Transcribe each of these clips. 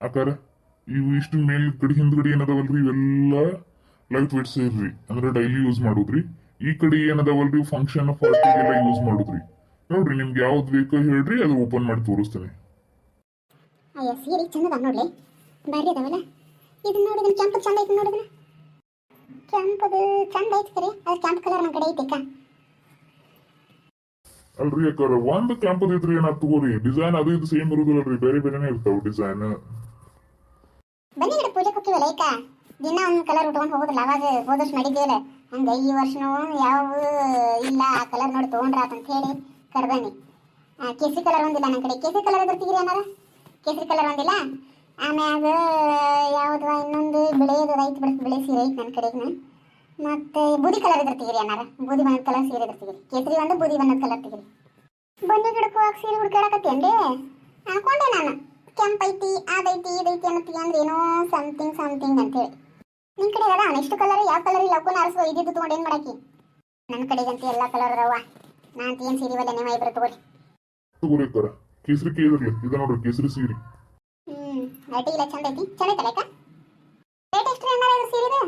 ಆಕಾರ ಇವು ಇಷ್ಟು ಮೇಲ್ ಕಡೆ ಹಿಂದ್ಗಡೆ ಏನದವಲ್ರಿ? ಇವೆಲ್ಲ ಲೈಟ್ ವೇಟ್ ಸೇರ್ರಿ ಅಂದ್ರೆ ಡೈಲಿ ಯೂಸ್ ಮಾಡೋದ್ರಿ. ಈ ಕಡೆ ಏನದಾವಲ್ರಿ? ಫಂಕ್ಷನ್ ಪಾರ್ಟಿಗೆಲ್ಲ ಯೂಸ್ ಮಾಡೋದ್ರಿ. ನೋಡ್ರಿ ನಿಮ್ಗೆ ಯಾವ್ದು ಬೇಕೋ ಹೇಳ್ರಿ ಅದು ಓಪನ್ ಮಾಡಿ ತೋರಿಸ್ತೇನೆ. ಅಯ್ಯ ಸೀರೆ ಚಂದದ ನೋಡ್ಲಿ. ಬಾರಿ ಅದಾವಲ್ಲ. ಇದನ್ನ ನೋಡಿದ್ರೆ ಕೆಂಪು ಚಂದ ಐತಿ ನೋಡಿದ್ರೆ ಕೆಂಪದು ಚಂದ ಐತಿ ಕರೆ ಅದು ಕೆಂಪು ಕಲರ್ ನಮ್ಮ ಕಡೆ ಐತಿ ಅಕ್ಕ ಅಲ್ರಿ ಅಕ್ಕಾರ ಒಂದ್ ಕ್ಯಾಂಪದ್ ಇದ್ರಿ ಏನಾದ್ ತಗೋರಿ? ಡಿಸೈನ್ ಅದು ಇದು ಸೇಮ್ ಇರುದಿಲ್ಲರಿ ಬೇರೆ ಬೇರೆನೇ ಇರ್ತಾವ ಡಿಸೈನ್ ಪೂಜೆ ದಿನ ಒಂದು ಕಲರ್ ಉಟ್ಕೊಂಡು ಹೋಗುದಿಲ್ಲ, ಅವಾಗ ಹೋದಷ್ಟು ವರ್ಷ ಹಂಗೆ ಈ ವರ್ಷನೂ ಯಾವ ಇಲ್ಲ, ಆ ಕಲರ್ ನೋಡಿ ತೊಗೊಂಡ್ರ ಅಂತ ಹೇಳಿ ಕರ್ದನಿ. ಕೇಸರಿ ಕಲರ್ ಒಂದಿಲ್ಲ ನನ್ನ ಕಡೆ. ಕೇಸರಿ ಕಲರ್ ಬರ್ತೀರಿ ಏನಾರ ಕೇಸರಿ ಕಲರ್ ಒಂದಿಲ್ಲ? ಆಮ್ಯಾಗ ಯಾವ್ದು ಇನ್ನೊಂದು ಬಿಳಿಯದು ಐತಿ ಬಿಡ, ಬಿಳಿ ಸೀರೆ ಐತಿ ನನ್ನ ಕಡೆಗೆ ಮತ್ತೆ ಬೂದಿ ಕಲರ್ ಇದ್ರತಿಗಿರಿ ಏನಾರ ಬೂದಿ ಬಣ್ಣದ ಕಲರ್ ಸೀರೆ ಇದ್ರತಿಗಿರಿ ಕೇಸರಿ ಒಂದು ಬೂದಿ ಬಣ್ಣದ ಕಲರ್ ತೆಗಿರಿ. ಬನ್ನಿ ಗಿಡಕ್ಕೆ ಹೋಗಿ ಸೀರೆ ಹುಡ್ಕಾಡಕತ್ತೇನ್ರಿ ಅನ್ಕೊಂಡೆ ನಾನು. ಕೆಂಪೈತಿ ಅದೈತಿ ಇದೈತಿ ಅನ್ನತ್ತಿ ಅಂದ್ರೆ ಏನೋ ಸಮಥಿಂಗ್ ಸಮಥಿಂಗ್ ಅಂತೇಳಿ ನಿನ್ ಕಡೆ ಅದ ನೆಕ್ಸ್ಟ್ ಕಲರ್ ಯಾವ ಕಲರ್ ಇಲ್ಲ ಅವಕ್ಕೂ ಆರಿಸುವ ಇದ್ದಿದ್ದು ತಗೊಂಡು ಏನ್ ಮಾಡಾಕಿ? ನನ್ನ ಕಡೆಗಂತ ಎಲ್ಲ ಕಲರ್ ಅದಾವ ನಾನು ಅಂತ ಏನ್ ಸೀರೆ ಬಲ್ಲ ನೀವು ಇಬ್ರು ತಗೋರಿ. ತಗೋರಿ ಅಕ್ಕಾರ. ಕೇಸರಿ ಕೇಳಿರ್ಲಿ ಇದ ನೋಡ್ರಿ ಕೇಸರಿ ಸೀರೆ. ಹ್ಮ್ ಅಡ್ಡಿ ಇಲ್ಲ ಚಂದ ಐತಿ ಚಂದ ಐತಲ್ಲ ಅಕ್ಕ? ರೇಟ್ ಎಷ್ಟು ಏನಾರ ಇದು ಸೀರೆ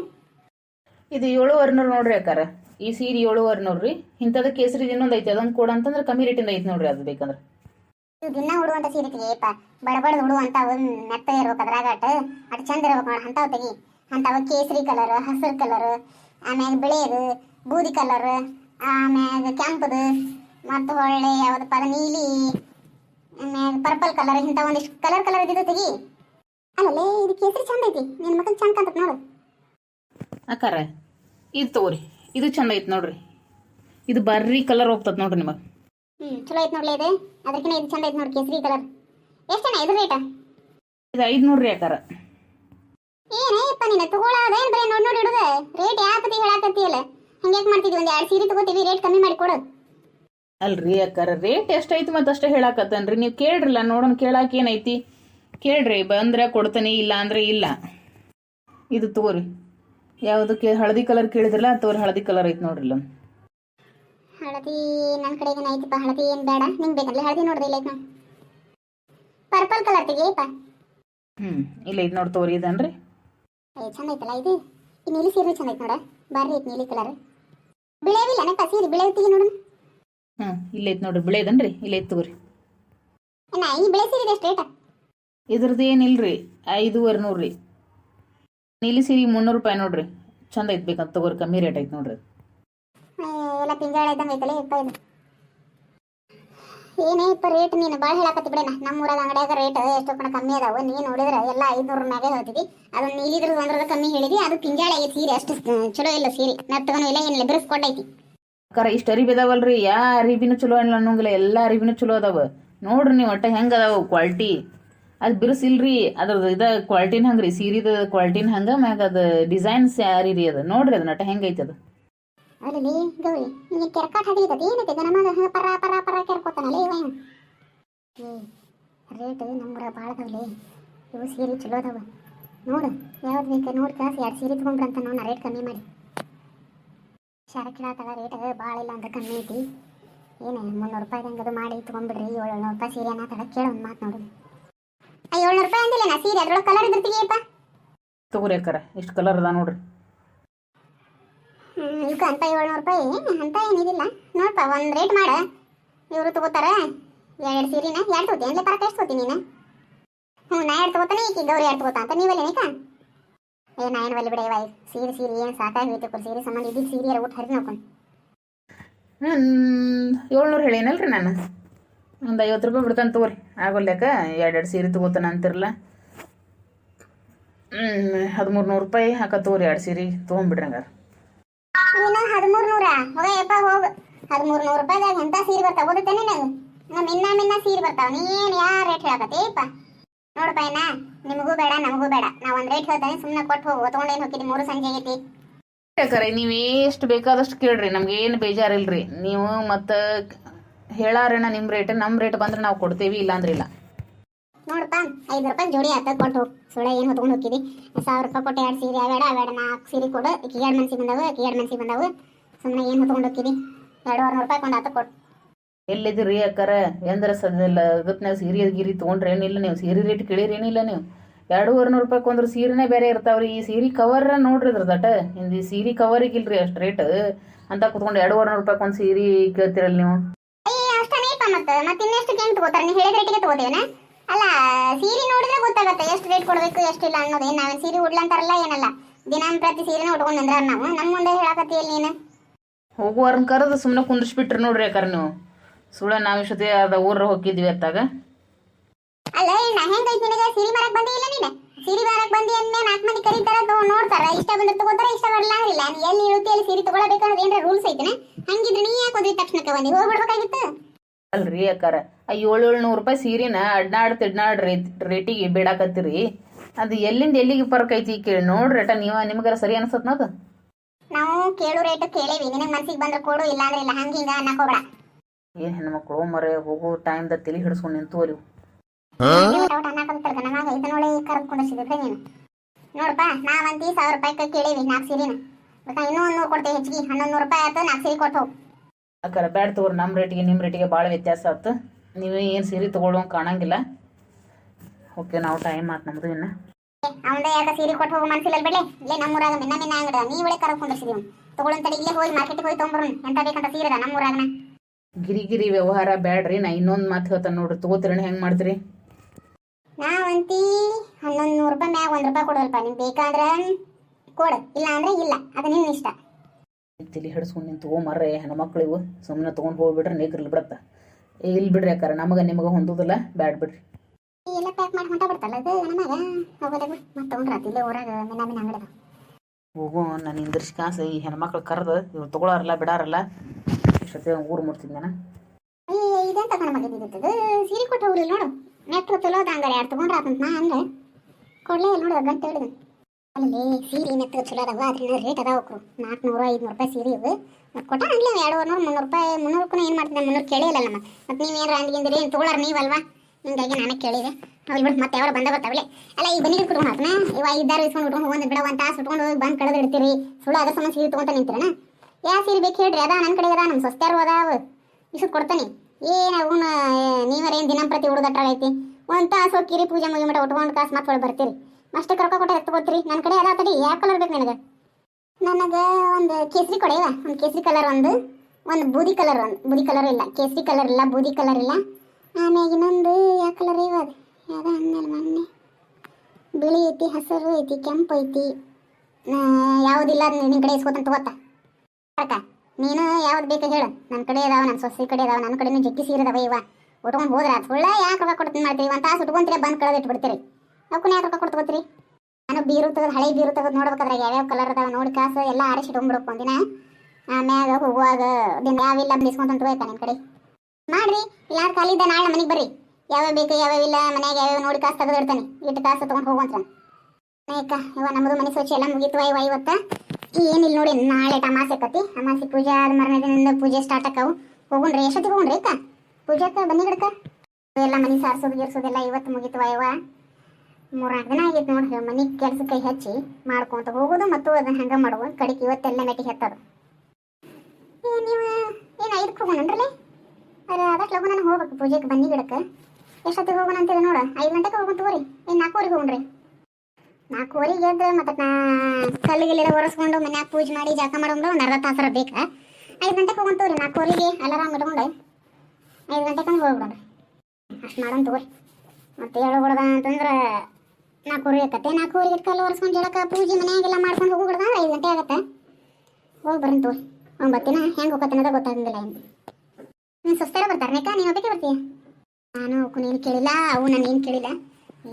ಇದು ಏಳುವರೆ ನೂರು ನೋಡ್ರಿ ಅಕ್ಕಾರ. ಈ ಸೀರೆ ಏಳುವರೆ ನೂರು ರೀ ಇಂಥದ್ದು ಕೇಸರಿ ಇನ್ನೊಂದು ಐತಿ ಅದೊಂದು ಕೊಡ ಅಂತಂದ್ರೆ ಕಮ್ಮಿ ರೇಟಿಂದ ಐತಿ ನೋಡ್ರಿ ಅದು ಬೇಕಂದ್ರೆ. ಇದು ದಿನ ಉಡುವಂತ ಸೀರೆ ತೆಗಿಯಪ್ಪ ಬಡಬಡದ್ ಉಡುವಂತ ಮೆತ್ತ ಇರ್ಬೇಕು ಅದ್ರಾಗ ಅಟ್ ಅಟ್ ಚಂದ ಇರ್ಬೇಕು ನೋಡಿ ಅಂತಾವ್ ತೆಗಿ. ಅಂತಾವ ಕೇಸರಿ ಕಲರ್ ಹಸಿರು ಕಲರ್ ಆಮ್ಯಾಗ ಬಿಳಿಯದು ಬೂದಿ ಕಲರ್ ಆಮ್ಯಾಗ ಕೆಂಪದು, ಮತ್ತು ಹೊಳ್ಳೆ ಯಾವ್ದಪ್ಪ ಪದ ನೀಲಿ, ಆಮ್ಯಾಗ ಪರ್ಪಲ್ ಕಲರ್ ಇಂಥ ಒಂದಿಷ್ಟು ಕಲರ್ ಕಲರ್ ಇದ್ದಿದ್ದು ತೆಗಿ. ಅಲ್ಲಲ್ಲೇ ಇದು ಕೇಸರಿ ಚಂದ ಐತಿ, ನಿನ್ ಮಕ್ಕಳು ಚಂದ ಕಾಣ್ತತ್ ನೋಡು. ಅಕ್ಕಾರ, ಇದು ತಗೋರಿ, ಇದು ಚಂದ ಐತಿ ನೋಡ್ರಿ. ಇದು ಬರ್ರಿ ಕಲರ್ ಹೋಗ್ತದ ನೋಡ್ರಿ ನಿಮಗೆ. ಹ್ಮ್ ಚಲೋ ಐತಿ ನೋಡ್ಲಿ ಇದು. ಅದಕ್ಕಿಂತ ಇದು ಚಂದ ಐತಿ ನೋಡಿ ಕೇಸರಿ ಕಲರ್ ಎಷ್ಟು ಅಣ್ಣ ಇದ್ರ ರೇಟ ಇದು ಐದುನೂರು ರೀ ಅಕ್ಕಾರ ಏನೇಪ್ಪ ನೀನು ತಗೊಳ್ಳೋದ ಏನ್ ಬರೀ ನೋಡಿ ನೋಡಿ ಇಡುದ? ರೇಟ್ ಯಾವ ಪತಿ ಹೇಳಾಕತ್ತೀಯಲ್ಲ? ಹಂಗ್ಯಾಕ್ ಮಾಡ್ತಿದ್ವಿ ಒಂದ್ ಎರಡು ಸೀರೆ ತಗೋತೀವಿ ರೇಟ್ ಕಮ್ಮಿ ಮಾಡಿ ಕೊಡು. ಅಲ್ರಿ ಅಕ್ಕಾರ ರೇಟ್ ಎಷ್ಟೈತಿ ಮತ್ತೆ ಅಷ್ಟೇ ಹೇಳಾಕತ್ತನ್ರಿ. ನೀವು ಕೇಳ್ರಲ್ಲ ನೋಡೋಣ ಕೇಳಾಕ ಏನೈತಿ ಕೇಳ್ರಿ ಬಂದ್ರೆ ಕೊಡ್ತೀನಿ ಇಲ್ಲ ಅಂದ್ರೆ ಇಲ್ಲ. ಇದು ತಗೋರಿ. ಯಾವುದಕ್ಕೆ ಹಳದಿ ಕಲರ್ ಕೇಳಿದ್ರಲ್ಲ ತಗೋರಿ ಹಳದಿ ಕಲರ್ ಐತಿ ನೋಡ್ರಿ ಇಲ್ಲೊಂದು. ಹಳದಿ ನನ್ನ ಕಡೆಗೆ ಐತಿಪ್ಪ ಹಳದಿ ಏನು ಬೇಡ ನಿಂಗೆ ಬೇಕಲ್ಲ ಹಳದಿ ನೋಡ್ದೆ ಇಲ್ಲ ನಾ. ಪರ್ಪಲ್ ಕಲರ್ ತೆಗಿಯಪ್ಪ ಹ್ಞೂ ಇಲ್ಲ ಇದು ನೋಡಿ ತೋರಿ ಇದನ್ರಿ. ಏ ಚಂದ ಐತಲ್ಲ ಇದು? ಈ ನೀಲಿ ಸೀರೆ ಚಂದ ಐತೆ ನೋಡ. ಬರ್ರಿ ಐತಿ ನೀಲಿ ಕಲರ್ ಬಿಳೇವಿಲ್ಲ ನಕ್ಕ ಸೀರೆ? ಬಿಳೆ ತೆಗಿ ನೋಡು ಹ್ಞೂ ಇಲ್ಲ ಐತೆ ನೋಡ್ರಿ ಬಿಳೇದನ್ರಿ. ಇಲ್ಲ ಐತೆ ತಗೋರಿ. ಅಣ್ಣ ಈ ಬಿಳೆ ಸೀರೆ ಎಷ್ಟು ರೇಟ ಇದ್ರದ್ದು ಏನಿಲ್ರಿ ಐದೂವರೆ ನೂರು ರೀ ನೀಲಿ ಸೀರೆ ಮುನ್ನೂರು ರೂಪಾಯಿ ನೋಡ್ರಿ. ಚಂದ ಐತೆ ಬೇಕಂತ ತಗೋರಿ ಕಮ್ಮಿ ರೇಟ್ ಐತೆ ನೋಡ್ರಿ. ಎಲ್ಲ ಪಿಂಜಾಳ ಇದ್ದಂಗೆ ಐತಲ್ಲ ಇಪ್ಪ ಇದು. ಏನೇ ಇಪ್ಪ ರೇಟ್ ನೀನು ಭಾಳ ಹೇಳಕತ್ತಿ ಬಿಡಣ ನಮ್ಮ ಊರಾಗ ಅಂಗಡಿಯಾಗ ರೇಟ್ ಎಷ್ಟು ಕಣ ಕಮ್ಮಿ ಅದಾವ. ನೀನು ನೋಡಿದ್ರೆ ಎಲ್ಲ ಐದ್ನೂರು ಮ್ಯಾಗೆ ಹೇಳ್ತಿದ್ದಿ. ಅದನ್ನ ನೀಲಿದ್ರ ಒಂದ್ರದ ಕಮ್ಮಿ ಹೇಳಿದಿ. ಅದು ಪಿಂಜಾಳ ಐತಿ ಸೀರೆ ಅಷ್ಟು ಚಲೋ ಇಲ್ಲ ಸೀರೆ. ಮೆತ್ತಗನು ಇಲ್ಲ, ಏನಿಲ್ಲ, ಬಿರ್ಸ್ ಕೊಟ್ಟೈತಿ. ಕರ, ಇಷ್ಟು ಅರಿಬಿ ಅದಾವಲ್ರಿ. ಯಾ ಚಲೋ ಇಲ್ಲ ಅನ್ನೋಂಗಿಲ್ಲ. ಎಲ್ಲ ಅರಿಬಿನೂ ಚಲೋ ಅದಾವ. ನೋಡ್ರಿ ನೀವು ಒಟ್ಟ ಹೆಂಗೆ ಅದಾವ ಕ್ವಾಲಿಟಿ ಅದು ಬಿರುಸಿಲ್ರಿ ಅದ್ರದ್ದು ಇದು ಕ್ವಾಲಿಟಿನ ಹಂಗೆ ರೀ ಸೀರಿದ ಕ್ವಾಲಿಟಿನ ಹಂಗೆ ಮ್ಯಾಗ ಅದು ಡಿಸೈನ್ ಸ್ಯಾರಿ ರೀ ಅದು. ನೋಡ್ರಿ ಅದು ನಟ ಹೆಂಗೈತೆ ಅದು ಅಲ್ಲಿ ಗೌರಿ ನಿಮಗೆ ಕೆರ್ಕಾಟ್ ಹಾಕಿರ್ತೈತಿ ಏನೈತಿ? ನಮಗ ಹಂಗ ಪರ ಪರ ಪರ ಕೆರ್ಕೋತಾನಲ್ಲ ಇವ. ಏ ರೇಟ್ ನಮ್ಮೂರ ಭಾಳ ಅದಾವಲ್ಲಿ ಇವು ಸೀರೆ ಚಲೋ ಅದಾವ. ನೋಡು, ಯಾವ್ದು ಬೇಕು ನೋಡಿ ಕಾಸು ಎರಡು ಸೀರೆ ತೊಗೊಂಡ್ರಂತ ನೋಡ ರೇಟ್ ಕಮ್ಮಿ ಮಾಡಿ. ಶರಕಿಡಾತವ ರೇಟ್ ಭಾಳ ಇಲ್ಲ ಅಂದ್ರೆ ಕಮ್ಮಿ ಐತಿ. ಏನು, ಮುನ್ನೂರು ರೂಪಾಯಿ ಅದು ಮಾಡಿ ತೊಗೊಂಡ್ಬಿಡ್ರಿ ಏಳು ಏಳ್ನೂರು ರೂಪಾಯಿ ಸೀರೆ ತಡ ಕೇಳ ಒಂದು ಮಾತು ನೋಡು. ಏಳ್ನೂರು ರೂಪಾಯಿ ಅಂದಿಲ್ಲ ಸೀರೆ ಅದ್ರೊಳಗೆ ಕಲರ್ ಇದ್ರ ತೆಗಿಯಪ್ಪ ತಗೋರಿ ಅಕ್ಕಾರ, ಇಷ್ಟು ಕಲರ್ ಅದ ನೋಡ್ರಿ. ಹ್ಮ್, ಇವಕ್ಕೆ ಅಂತ ಏಳ್ನೂರು ರೂಪಾಯಿ. ಅಂತ ಏನಿದಿಲ್ಲ ನೋಡಪ್ಪ ಒಂದು ರೇಟ್ ಮಾಡ. ಇವರು ತಗೋತಾರ. ಎರಡು ಸೀರೆನ ಎರಡು ತಗೋತಿ. ಅಂದ್ರೆ ಪರಕ ಎಷ್ಟು ತಗೋತಿ ನೀನು? ಹ್ಞೂ ನಾ ಎರಡು ತಗೋತಾನೆ ಈಕಿ ಗೌರಿ ಎರಡು ತಗೋತಾ ಅಂತ ನೀವೆಲ್ಲ ನೀಕ ಏ ನಾ ಏನು ಒಲ್ಲಿ ಬಿಡ ಇವ ಸೀರೆ ಸೀರೆ ಏನು ಸಾಕಾಗಿ ಹೋಯ್ತು ಸೀರೆ ಸಂಬಂಧ. ಇದ್ದಿದ್ದು ಸೀರೆ ಊಟ ಹರಿದು ನೋಡ್ಕೊಂಡು ಏಳ್ನೂರು ಹೇಳೇನಲ್ರಿ ನಾನು. ಒಂದು ಐವತ್ತು ರೂಪಾಯಿ ಬಿಡ್ತಾನೆ ತಗೋರಿ. ಆಗೋಲ್ಯಾಕ ಎರಡೆರಡು ಸೀರೆ ತಗೋತಾನೆ ಅಂತಿರಲ್ಲ ಹ್ಞೂ ಹದಿಮೂರು ನೂರು ರೂಪಾಯಿ ಹಾಕ ತಗೋರಿ ಎರಡು ಸೀರೆ ತೊಗೊಂಬಿಡ್ರಿ ಹಂಗಾರೆ. ನೀನು ಹದಿಮೂರು ನೂರ ಹೋಗ. ಹದಿಮೂರ್ ನೂರು ರೂಪಾಯಿದಾಗ ಎಂತ ಸೀರೆ ಬರ್ತಾವ? ಓದುತ್ತೇನೆ ನಾನು ನಮ್ಮ ಮಿನ್ನ ಮಿನ್ನ ಸೀರೆ ಬರ್ತಾವ. ನೀನ್ ಯಾರ್ ರೇಟ್ ಹೇಳಕತ್ತೇಪ್ಪ ನೋಡಪ್ಪ ಏನ ನಿಮಗೂ ಬೇಡ, ನಮಗೂ ಬೇಡ. ನಾವ್ ಒಂದು ರೇಟ್ ಹೇಳ್ತೇನೆ ಸುಮ್ಮನೆ ಕೊಟ್ಟು ಹೋಗು. ತೊಗೊಂಡೇನು ಹೋಗಿದ್ದಿ? ಮೂರು ಸಂಜೆ ಆಗೈತಿ. ಸರಿ ನೀವು ಎಷ್ಟು ಬೇಕಾದಷ್ಟು ಕೇಳ್ರಿ. ನಮ್ಗೆ ಏನು ಬೇಜಾರಿಲ್ರಿ. ನೀವು ಮತ್ತೆ ಹೇಳಾರಣ್ಣ ನಿಮ್ಮ ರೇಟ್ ನಮ್ಮ ರೇಟ್ ಬಂದ್ರೆ ನಾವು ಕೊಡ್ತೇವಿ, ಇಲ್ಲಾಂದ್ರೆ ಇಲ್ಲ. ನೋಡಪ್ಪ ಐದು ರೂಪಾಯಿ ಜೋಡಿ ಆತ ಕೊಟ್ಟು ಹೋಗು. ಸುಳ್ಳ ಏನು ಹೊತ್ಕೊಂಡು ಹೋಗಿದಿ ಸಾವಿರ ರೂಪಾಯಿ ಕೊಟ್ಟು ಎರಡು ಸೀರೆ ಬೇಡ ಬೇಡ ನಾಲ್ಕು ಸೀರೆ ಕೊಡು. ಈಕಿ ಎರಡು ಮನ್ಸಿ ಬಂದವು ಈಕಿ ಎರಡು ಮನ್ಸಿ ಬಂದವು. ಸುಮ್ಮನೆ ಏನು ಹೊತ್ಕೊಂಡು ಹೋಗಿದಿ ಎರಡೂವರೆ ನೂರು ರೂಪಾಯಿ ಕೊಂಡು ಆತ ಕೊಡು. ಎಲ್ಲಿದ್ರಿ ಅಕ್ಕಾರ? ಎಂದ್ರ ಸದ್ಯಲ್ಲ ಗತ್ನಾಗ ಸೀರೆ ಗಿರಿ ತೊಗೊಂಡ್ರೆ ಏನಿಲ್ಲ ನೀವು. ಸೀರೆ ರೇಟ್ ಕೇಳಿರಿ ಏನಿಲ್ಲ ನೀವು. ಎರಡೂವರೆ ನೂರು ರೂಪಾಯಿ ಕೊಂದ್ರೆ ಸೀರೆನೇ ಬೇರೆ ಇರ್ತಾವ್ರಿ. ಈ ಸೀರೆ ಕವರ್ ನೋಡ್ರಿ ಇದ್ರ ದಟ ಈ ಸೀರೆ ಕವರಿಗಿಲ್ರಿ ಅಷ್ಟು ರೇಟ್. ಅಂತ ಕುತ್ಕೊಂಡು ಎರಡೂವರೆ ನೂರು ರೂಪಾಯಿ ಒಂದು ಸೀರೆ ಕೇಳ್ತಿರಲ್ಲ ನೀವು. ಅಷ್ಟೇ ಮತ್ತೆ. ಮತ್ತೆ ಇನ್ನೆಷ್ಟು ಹೆಂಗ್ ತಗೋತಾರೆ? ನೀವು ಹೇಳಿದ ರೇಟಿಗೆ ತಗೋತೇವನ? ಅಲ್ಲ ಸೀರೆ ನೋಡಿದ್ರೆ ಗೊತ್ತಾಗತ್ತೆ ಎಷ್ಟು ರೇಟ್ ಕೊಡಬೇಕು ಎಷ್ಟು ಇಲ್ಲ ಅನ್ನೋದು. ಏನು ನಾವೇನು ಸೀರೆ ಉಡ್ಲಂತಾರಲ್ಲ ಏನಲ್ಲ. ದಿನ ಪ್ರತಿ ಸೀರೆನ ಉಟ್ಕೊಂಡು ನಿಂದ್ರ ನಾವು. ನಮ್ಮ ಮುಂದೆ ಹೇಳಕತ್ತೀಯಲ್ಲ ನೀನು. ಹೋಗುವಾರನ್ ಕರೆದು ಸುಮ್ಮನೆ ಕುಂದಿಸ್ಬಿಟ್ರಿ ನೋಡ್ರಿ ಯಾಕಾರ ನೀವು ಸುಳ್ಳ ನಾವು ಇಷ್ಟೊತ್ತಿ ಅದ ಊರ ಹೋಗಿದ್ವಿ ಅತ್ತಾಗ. ಅಲ್ಲ ನಾ ಹೆಂಗೈತಿ ನಿನಗೆ? ಸೀರೆ ಮಾರಕ್ ಬಂದಿ ಇಲ್ಲ ನೀನು? ಸೀರೆ ಮಾರಕ್ ಬಂದಿ ಅಂದ್ಮೇಲೆ ನಾಲ್ಕು ಮಂದಿ ಕರೀತಾರ ತಗೋ ನೋಡ್ತಾರ. ಇಷ್ಟ ಬಂದ್ರೆ ತಗೋತಾರ ಇಷ್ಟ ಬರಲ್ಲ ಇಲ್ಲ ನೀ ಎಲ್ಲಿ ಇಳುತ್ತಿ ಅಲ್ಲಿ ಸೀರೆ ತಗೊಳ್ಳಬೇಕನ್ನೋದು ಏನಾರ ರೂಲ್ಸ್ ಐತಿನ? ಹಂಗಿದ್ರೆ ನೀ ಯಾಕೆ ಹೋದ್ರಿ ತಕ್ಷಣಕ್ಕೆ ಬಂದಿ? ಹೋಗ್ಬಿಡ್ಬೇಕಾಗಿತ್ತು. ಅಲ್ರಿ ಅಕ್ಕಾರ? ಆ ಏಳು ಏಳ್ನೂರು ರೂಪಾಯಿ ಸೀರೆನ ಅಡ್ನಾಡ್ ತಿಡ್ನಾಡ್ ರೇಟ್ ರೇಟಿಗೆ ಬೇಡಾಕತ್ತೀರಿ. ಅದು ಎಲ್ಲಿಂದ ಎಲ್ಲಿಗೆ ಫರ್ಕ್ ಐತಿ ಕೇಳಿ ನೋಡ್ರಿ ಅಟ ನೀವ ನಿಮ್ಗಾರ ಸರಿ ಅನ್ಸತ್ ನೋದು ನಾವು ಕೇಳು ರೇಟ್ ಕೇಳೇವಿ ನಿನಗೆ ಮನ್ಸಿಗೆ ಬಂದ್ರೆ ಕೊಡು ಇಲ್ಲ ಅಂದ್ರೆ ಇಲ್ಲ ಹಂಗ ಹಿಂಗ ಅನ್ನಕ್ ಹೋಗ್ಬೇಡ. ಏನ್ ಹೆಣ್ಮಕ್ಳು ಮರೆ ಹೋಗೋ ಟೈಮ್ದಾಗ ತಲೆ ಹಿಡಿಸ್ಕೊಂಡು ನಿಂತು ನೀನು. ನೋಡಪ್ಪ ನಾವಂತಿ ಸಾವಿರ ರೂಪಾಯಿ ಕೇಳೇವಿ ನಾಲ್ಕು ಸೀರೆನ. ಇನ್ನೂ ಒಂದು ನೂರು ಕೊಡ್ತೇವೆ ಹೆಚ್ಚಿಗೆ ಹನ್ನೊಂದು ನೂರು ರೂಪಾಯಿ ಆಯ್ತು ನಾಲ್ಕು ಸೀರೆ ಕೊಟ್ಟು ಅಕ್ಕಾರ ಬ್ಯಾಡ್ ತಗೋರಿ ನಮ್ಮ ರೇಟಿಗೆ ನಿಮ್ಮ ರೇಟಿಗೆ ಭಾಳ ವ್ಯತ್ಯಾಸ ಆಯ್ತು ನೀವು ಏನು ಸೀರೆ ತೊಗೊಳೋಂಗೆ ಕಾಣಂಗಿಲ್ಲ. ಓಕೆ ನಾವು ಟೈಮ್ ಆತು ನಮ್ದು ಇನ್ನು. ಅವಂದ ಯಾಕ ಸೀರೆ ಕೊಟ್ಟು ಹೋಗೋ ಮನ್ಸಿಲ್ಲ ಬಿಡ್ಲೆ? ಇಲ್ಲೇ ನಮ್ಮೂರಾಗ ಮಿನ್ನ ಮಿನ್ನ ಅಂಗಡ ನೀ ಒಳ್ಳೆ ಕರೆದು ಕುಂದಿರ್ಸಿದೀವಿ ತಗೊಳ್ಳೋನ್ ತಡಿ ಇಲ್ಲೇ ಹೋಗಿ ಮಾರ್ಕೆಟ್ಗೆ ಹೋಗಿ ತೊಗೊಂಬರೋಣ ಎಂತ ಬೇಕಂತ ಸೀರೆ ನಮ್ಮೂರಾಗನ. ಗಿರಿ ಗಿರಿ ವ್ಯವಹಾರ ಬ್ಯಾಡ್ರಿ ನಾ ಇನ್ನೊಂದು ಮಾತು ಹೇಳ್ತಾನೆ ನೋಡ್ರಿ. ತಗೋತೀರಣ್ಣ ಹೆಂಗ್ ಮಾಡ್ತೀರಿ? ನಾವಂತಿ ಹನ್ನೊಂದು ನೂರು ರೂಪಾಯಿ ಮ್ಯಾಗ ಒಂದು ರೂಪಾಯಿ ಕೊಡೋಲ್ಪ ನಿಮ್ಗೆ ಬೇಕಾದ್ರೆ ಕೊಡು ಇಲ್ಲ ಅಂದ್ರೆ ಇಲ್ಲ. ಅದು ನಿನ್ನ ಇಷ್ಟ. ತಲೆ ಹಿಡಿಸ್ಕೊಂಡು ನಿಂತು ತಗೋ ಮರ್ರೆ ಹೆಣ್ಮಕ್ಳು ಇವು ಸುಮ್ಮನೆ ತೊಗೊಂಡು ಹೋಗ್ಬಿಟ್ರೆ ನೇಗ್ರಲ್ಲಿ ಬಿಡತ್ತ. ಇಲ್ಲಿ ಬಿಡ್ರಿ ಯಾಕಾರ ನಮಗೆ ನಿಮಗೆ ಹೊಂದೋದಿಲ್ಲ ಬ್ಯಾಡ್ ಬಿಡ್ರಿ. ಎಲ್ಲ ಪ್ಯಾಕ್ ಮಾಡಿ ಹೊಂಟ ಬಿಡ್ತಲ್ಲ ಅದು ನಮಗ ಮತ್ತೆ ಇಲ್ಲೇ ಊರಾಗ ಅಂಗಡಿ ಹೋಗು ನಾನು ಇಂದ್ರಿಸ್ ಕಾಸು ಈ ಹೆಣ್ಮಕ್ಳು ಕರೆದು ಇವ್ರು ತೊಗೊಳಾರಲ್ಲ ಬಿಡಾರಲ್ಲ ಇಷ್ಟೊತ್ತೆ ಊರು ಮುಟ್ತಿದ್ದೆ ನಾನು ಅಯ್ಯ ಇದೆಂತ ನಮಗೆ ಇದ್ದಿದ್ದು? ಸೀರೆ ಕೊಟ್ಟು ಹೋಗ್ರಿ ನೋಡು. ನೆಟ್ರು ಚಲೋ ಅದ ಹಂಗಾರೆ ಯಾರು ತಗೊಂಡ್ರ ಆತಂತ ನಾ ಅಂದ್ರೆ? ಕೊಡ್ಲೇ ಇಲ್ಲ ನೋಡು ಗಂಟೆ ಹಿಡಿದು ಅಲ್ಲಿ ಸೀರೆ ನೆಟ್ಟು ಚಲೋ ಅದಾವ, ಅದ್ರಿಂದ ರೇಟ್ ಅದಾವ ಅವ್ರು ನಾಲ್ಕುನೂರು, ಐದುನೂರು ರೂಪಾಯಿ ಸೀರೆ ಇವು. ಮತ್ತೆ ಕೊಟ್ಟ ಅನ್ಲಿ ಎರಡು ನೂರು, ಮುನ್ನೂರು ರೂಪಾಯಿ ಮುನ್ನೂರಕ್ಕೂ ಏನು ಮಾಡ್ತೀನಿ ಮುನ್ನೂರು ಕೇಳಿಲ್ಲ ನಮ್ಮ. ಮತ್ತೆ ನೀವು ಏನಾರ ಅಂದ್ಗಿಂದ್ರಿ ಏನು ತೊಗೊಳಾರ ನೀವಲ್ವಾ? ಹಿಂಗಾಗಿ ನಾನು ಕೇಳಿದೆ. ಅವ್ರು ಬಿಡು ಮತ್ತೆ ಯಾವಾಗ ಬಂದ ಬರ್ತಾವಲೆ ಅಲ್ಲ, ಈ ಬನ್ನಿ ಕುಟ್ಕೊಂಡು ಹಾಕನ ಇವ ಇದ್ದಾರು ಇಸ್ಕೊಂಡು ಉಟ್ಕೊಂಡು ಹೋಗಿ ಬಿಡ ಒಂದು ತಾಸು ಉಟ್ಕೊಂಡು ಹೋಗಿ ಬಂದು ಕಳೆದು ಇಡ್ತೀರಿ. ಸುಳ್ಳು ಅದ್ರ ಸಂಬಂಧ ಸೀರೆ ತೊಗೊಂತ ನಿಂತಿರಣ ಯಾ ಸೀರೆ ಬೇಕು ಹೇಳ್ರಿ, ಅದ ನನ್ನ ಕಡೆ ಅದ ನಮ್ಮ ಸಸ್ತ್ಯಾರು ಅದಾವ. ಇಸು ಕೊಡ್ತಾನೆ. ಏನು ಅವನ ನೀವರೇನು ದಿನಂಪ್ರತಿ ದಿನಂಪ್ರತಿ ಐತಿ? ಒಂದು ತಾಸು ಹೋಗಿರಿ ಪೂಜೆ ಮುಗಿ ಮಟ ಉಟ್ಕೊಂಡು ಕಾಸು ಮತ್ತೆ ಬರ್ತೀರಿ. ಅಷ್ಟಕ್ಕೆ ರೊಕ್ಕ ಕೊಟ್ಟರೆ ತಗೋತ್ರಿ ನನ್ನ ಕಡೆ ಯಾವ ತಡಿ ಯಾವ ಕಲರ್ ಬೇಕು ನಿನಗೆ? ನನಗೆ ಒಂದು ಕೇಸರಿ ಕೊಡೆಯವ ಒಂದು ಕೇಸರಿ ಕಲರ್ ಒಂದು ಒಂದು ಬೂದಿ ಕಲರ್ ಒಂದು. ಬೂದಿ ಕಲರ್ ಇಲ್ಲ. ಕೇಸರಿ ಕಲರ್ ಇಲ್ಲ, ಬೂದಿ ಕಲರ್ ಇಲ್ಲ. ಆಮೇಲೆ ಇನ್ನೊಂದು ಯಾವ ಕಲರ್ ಇವ ಅದು? ಯಾವ್ದು ಅನ್ನಲ್ಲ ಮೊನ್ನೆ. ಬಿಳಿ ಐತಿ, ಹಸಿರು ಐತಿ, ಕೆಂಪು ಐತಿ. ಯಾವುದಿಲ್ಲ ನಿನ್ನ ಕಡೆ ಇಸ್ಕೋತಂತ ತಗೋತಾ ಅಕ್ಕ ನೀನು ಯಾವ್ದು ಬೇಕು ಹೇಳು. ನನ್ನ ಕಡೆ ಇದಾವ ನನ್ನ ಸೊಸೆ ಕಡೆ ಇದಾವ ನನ್ನ ಕಡೆನೂ ಜಗ್ಗಿ ಸೀರೆ ಅದಾವ ಇವ. ಉಟ್ಕೊಂಡು ಹೋದ್ರೆ ಅದು ಸುಳ್ಳ ಯಾಕೆ ರೊಕ್ಕ ಕೊಡ್ತೀನಿ ಮಾಡ್ತೀವಿ ಒಂದು ತಾಸು ಉಟ್ಕೊಂತೀರಿ, ಬಂದು ಕಳೆದು ಇಟ್ಬಿಡ್ತೀರಿ. ಅವಕ್ಕೂ ಯಾಕೆ ರೊಕ್ಕ ಕೊಡ್ತಗೋತೀರಿ ನಾನು ಬೀರು ತೆಗೆದು, ಹಳೆ ಬೀರು ತೆಗೆದು ನೋಡ್ಬೇಕಾದ್ರೆ ಯಾವ್ಯಾವ ಕಲರ್ ಅದಾವ ನೋಡಿ ಕಾಸು ಎಲ್ಲ ಆರಿಸಿ ಇಟ್ಕೊಂಡ್ಬಿಡಕ್ಕೆ ಒಂದಿನ. ಆಮ್ಯಾಗ ಹೋಗುವಾಗ ದಿನ ಯಾವಿಲ್ಲ ಬಿಡಿಸ್ಕೊಂತ ಹೋಯ್ತಾ ನಿಮ್ಮ ಕಡೆ. ಮಾಡ್ರಿ, ಯಾರು ಖಾಲಿದ್ದ ನಾಳೆ ಮನೆಗೆ ಬರ್ರಿ. ಯಾವ್ಯಾವ ಬೇಕು, ಯಾವ್ಯಾವ ಇಲ್ಲ, ಮನ್ಯಾಗ ಯಾವ್ಯಾವ ನೋಡಿ ಕಾಸು ತೆಗೆದು ಇಡ್ತಾನೆ. ಇಟ್ಟು ಕಾಸು ತೊಗೊಂಡು ಹೋಗುವಂತ ಅಕ್ಕ ಇವ ನಮ್ಮದು ಮನೆ ಸ್ವಚ್ಛ ಎಲ್ಲ ಮುಗೀತು ಇವ ಇವತ್ತ ಏನಿಲ್ಲ ನೋಡಿ ನಾಳೆ ಅಮಾಸೆ ಕತಿ ಅಮಾಸೆ ಪೂಜೆ ಆದ ಮರನೇ ದಿನದಿಂದ ಪೂಜೆ ಸ್ಟಾರ್ಟ್ ಆಕವು ಹೋಗುಣ್ರಿ, ಎಷ್ಟೊತ್ತಿಗೆ ಹೋಗುಣ್ರಿ ಅಕ್ಕ ಪೂಜೆ ಬನ್ನಿ ಗಿಡಕ್ಕ. ಎಲ್ಲ ಮನೆ ಸಾರಿಸೋದು ಗಿರ್ಸೋದೆಲ್ಲ ಇವತ್ತು ಮುಗೀತು ಇವ ಮೂರ್ನಾಲ್ಕು ದಿನ ಆಗಿತ್ತು ನೋಡ್ರಿ ಮನೆ ಕೆಲಸ ಕೈ ಹಚ್ಚಿ ಮಾಡ್ಕೊಂತ ಹೋಗೋದು ಮತ್ತು ಅದನ್ನ ಹಂಗೆ ಮಾಡುವ ಕಡೆಗೆ ಇವತ್ತೆಲ್ಲ ಮೆಟ್ಟಿಗೆ ಹೆತ್ತದು. ಏ, ನೀವು ಏನು ಐದಕ್ಕೆ ಹೋಗೋಣನ್ರಲ್ಲೇ ಅರೆ ಅದಕ್ಕೆ ಲಗು ನಾನು ಹೋಗ್ಬೇಕು ಪೂಜೆಗೆ ಬನ್ನಿ ಗಿಡಕ್ಕೆ. ಎಷ್ಟೊತ್ತಿಗೆ ಹೋಗೋಣ ಅಂತೇಳಿ ನೋಡ ಐದು ಗಂಟೆಗೆ ಹೋಗೋಣ ತಗೋರಿ ಏನು ನಾಲ್ಕೂವರೆಗೆ ಹೋಗ್ರಿ ನಾಲ್ಕೂವರೆಗೆ ಎದ್ದು ಮತ್ತೆ ನಾ ಕಲ್ಲಿಗೆಲ್ಲ ಒರೆಸ್ಕೊಂಡು ಮನ್ಯಾಗ ಪೂಜೆ ಮಾಡಿ ಜಾಕ ಮಾಡೋಂದ್ರೆ ಒಂದು ಅರ್ಧ ತಾಸರ ಬೇಕಾ. ಐದು ಗಂಟೆಗೆ ಹೋಗೋಣ ತಗೋರಿ ನಾಲ್ಕೂವರೆಗೆ ಅಲಾರಾಮ್ ಇಟ್ಕೊಂಡು ಐದು ಗಂಟೆಗೆ ಹೋಗ್ಬಿಡೋಣ. ಅಷ್ಟು ಮಾಡೋಣ ತಗೋರಿ. ಮತ್ತೆ ಹೇಳ್ಬಿಡ್ದ ಅಂತಂದ್ರೆ ನಾಲ್ಕೂವರೆ ನಾಲ್ಕು ಊರಿಗೆ ಕಲ್ಲು ಒರೆಸ್ಕೊಂಡು ಜಳಕ ಪೂಜೆ ಮನೆಯಾಗೆಲ್ಲ ಮಾಡ್ಕೊಂಡು ಹೋಗ್ಬಿಡ್ದ ಐದು ಗಂಟೆ ಆಗತ್ತೆ. ಹೋಗಿ ಬರೋಣ ಅವ್ನು ಒಂಬತ್ತಿನ ಹೆಂಗೆ ಹೋಗತ್ತೆ ಅನ್ನೋದು ಗೊತ್ತಾಗಂಗಿಲ್ಲ ಏನು ನೀನು ಸುಸ್ತಾರ ಬರ್ತಾರೆ ನೇಕ ನೀನು ಒಬ್ಬಕ್ಕೆ ಬರ್ತೀಯ? ನಾನು ಅವಕ್ಕೂ ನೀನು ಕೇಳಿಲ್ಲ, ಅವು ನಾನು ಏನು ಕೇಳಿಲ್ಲ.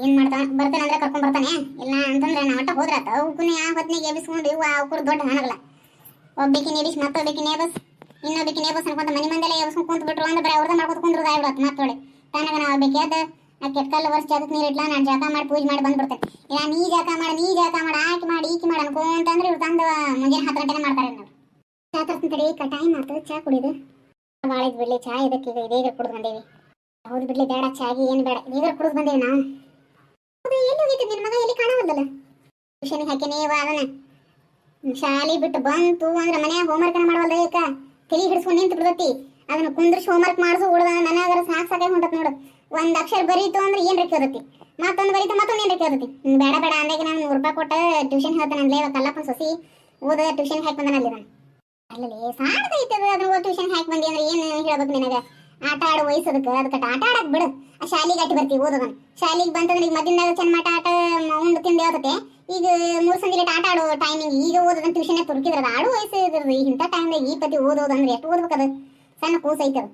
ಏನು ಮಾಡ್ತಾನೆ ಬರ್ತಾನೆ ಅಂದ್ರೆ ಕರ್ಕೊಂಡು ಬರ್ತಾನೆ. ಇಲ್ಲ ಅಂತಂದ್ರೆ ನಾ ಒಟ್ಟ ಹೋದ್ರಾತ. ಅವಕ್ಕೂ ಯಾವ ಹೊತ್ತಿನಾಗ ಎಬ್ಬಿಸ್ಕೊಂಡು ಇವು ಅವಕ್ಕೂ ದೊಡ್ಡ ಹಣಗಲ್ಲ ಒಬ್ಬಕ್ಕೆ ನೆಬಿಸಿ ಮತ್ತೊಬ್ಬಕ್ಕೆ ನೇಬಸ್. ಇನ್ನೊಬ್ಬಕ್ಕೆ ನೇಬಸ್ ಅನ್ಕೊಂತ ಮನೆ ಮಂದೆಲ್ಲ ಎಬ್ಸ್ಕೊಂಡು ಕೂತ್ಬಿಟ್ರು ಬಿಟ್ರು ಅಂದ್ರೆ ಬರೀ ಅವ್ರದ್ದು ಮಾಡ್ಕೊತ ಕುಂದ್ರದ ಆಗ್ಬಿಡತ್ತೆ ಮತ್ತೊಳೆ ತನಗ ನಾವು ಬೇಕಾದ ಆ ಕೆಟ್ಕಲ್ಲು ವರ್ಷ ಜಾಗಕ್ಕೆ ನೀರು ಇಡ್ಲಾ, ನಾನು ಜಾಕ ಮಾಡಿ ಪೂಜೆ ಮಾಡಿ ಬಂದ್ಬಿಡ್ತೇನೆ. ಇಲ್ಲ ನೀ ಜಾಕ ಮಾಡಿ, ನೀ ಜಾಕ ಮಾಡಿ ಆಕೆ ಮಾಡಿ, ಈಕೆ ಮಾಡಿ ಅನ್ಕೊಂತಂದ್ರೆ ಇವ್ರು ತಂದು ಮುಂಜಾನೆ ಹತ್ತು ಗಂಟೆನೇ ಮಾಡ್ತಾರೆ ನಾವು ಚಾ ತಡಿ ಟೈಮ್ ಆತು ಚಾ ಕುಡಿದು. ಬಾಳಿದ್ ಬಿಡ್ಲಿ, ಚಾ ಇದಕ್ಕೆ ಈಗ ಇದೀಗ ಕುಡಿದು ಬಂದೇವಿ. ಹೌದು ಬಿಡ್ಲಿ, ಬೇಡ, ಚಾಗಿ ಏನು ಬೇಡ ಈಗ ಕುಡಿದು ಬಂದೇವಿ ನಾವು. ಹೌದು, ಎಲ್ಲಿ ಹೋಗಿತ್ತು ನಿನ್ನ ಮಗ ಎಲ್ಲಿ ಕಾಣವಲ್ಲಲ್ಲ ಟ್ಯೂಷನ್ಗೆ ಹಾಕಿನೇ ಇವ ಶಾಲಿ ಬಿಟ್ಟು ಬಂತು ಅಂದ್ರೆ ಮನ್ಯಾಗ ಹೋಮ್ವರ್ಕ್ ಮಾಡವಲ್ದ ಈಗ? ತಲೆ ಹಿಡಿಸ್ಕೊಂಡು ನಿಂತು ಬಿಡ್ತೈತಿ ಅದನ್ನ ಕುಂದ್ರಿಸಿ ಹೋಮ್ವರ್ಕ್ ಮಾಡಿಸು, ಉಳ್ದ ನನಗರ ಸಾಕ್ ಸಾಕಾಗಿ ಹೊಂಟತ್ ನೋಡು. ಒಂದ್ ಅಕ್ಷರ ಬರೀತು ಅಂದ್ರೆ ರೆಕ್ಕೆ ಇರತ್ತಿ ಮತ್ತೊಂದು ಬರೀತು ಮತ್ತೊಂದು ಏನು ಹ್ಮ್, ಬೇಡ ಬೇಡ ಅಂದಾಗ ನಾನು ನೂರು ರೂಪಾಯಿ ಕೊಟ್ಟ ಟ್ಯೂಷನ್ ಹೇಳ್ತಾನೆ ಇವಾಗ ಕಲ್ಲಪ್ಪನ ಸೊಸಿ. ಓದ ಟ್ಯೂಷನ್ ಹಾಕಿ ಬಂದನ ಅಲ್ಲಿ ನಾನು ಅಲ್ಲಲ್ಲಿ ಸಾಣದೈತೆ ಅದು ಅದ್ರ ಟ್ಯೂಷನ್ ಹಾಕಿ ಬಂದಿ ಅಂದ್ರೆ ಏನು ಹೇಳ್ಬೇಕು ನಿನಗೆ? ಆಟ ಆಡೋ ವಯಸ್ಸದಕ್ಕೆ ಅದಕ್ಕೆ ಆಟ ಆಡಕ್ ಬಿಡು. ಆ ಶಾಲಿಗೆ ಅಟ್ಟಿ ಬರ್ತೀವಿ ಓದೋದನ್ನ ಶಾಲಿಗೆ ಬಂತಂದ್ರೆ ಈಗ ಮದ್ದಿಂದಾಗ ಚೆನ್ನ ಮಾಟ ಆಟ ಉಂಡು ತಿಂದು ಈಗ ಮೂರು ಸಂಜೆ ಆಟ ಆಡೋ ಟೈಮಿಂಗ್ ಈಗ ಓದೋದನ್ನ ಟ್ಯೂಷನ್ ತುರುಕಿದ್ರೆ ಅದು ಆಡೋ ವಯಸ್ಸು ಇದ್ರದ್ದು. ಇಂಥ ಟೈಮ್ದಾಗ ಈ ಪತಿ ಓದೋದು ಅಂದ್ರೆ ಎಷ್ಟು ಓದ್ಬೇಕದು ಸಣ್ಣ ಕೂಸು ಐತೆ ಅದು.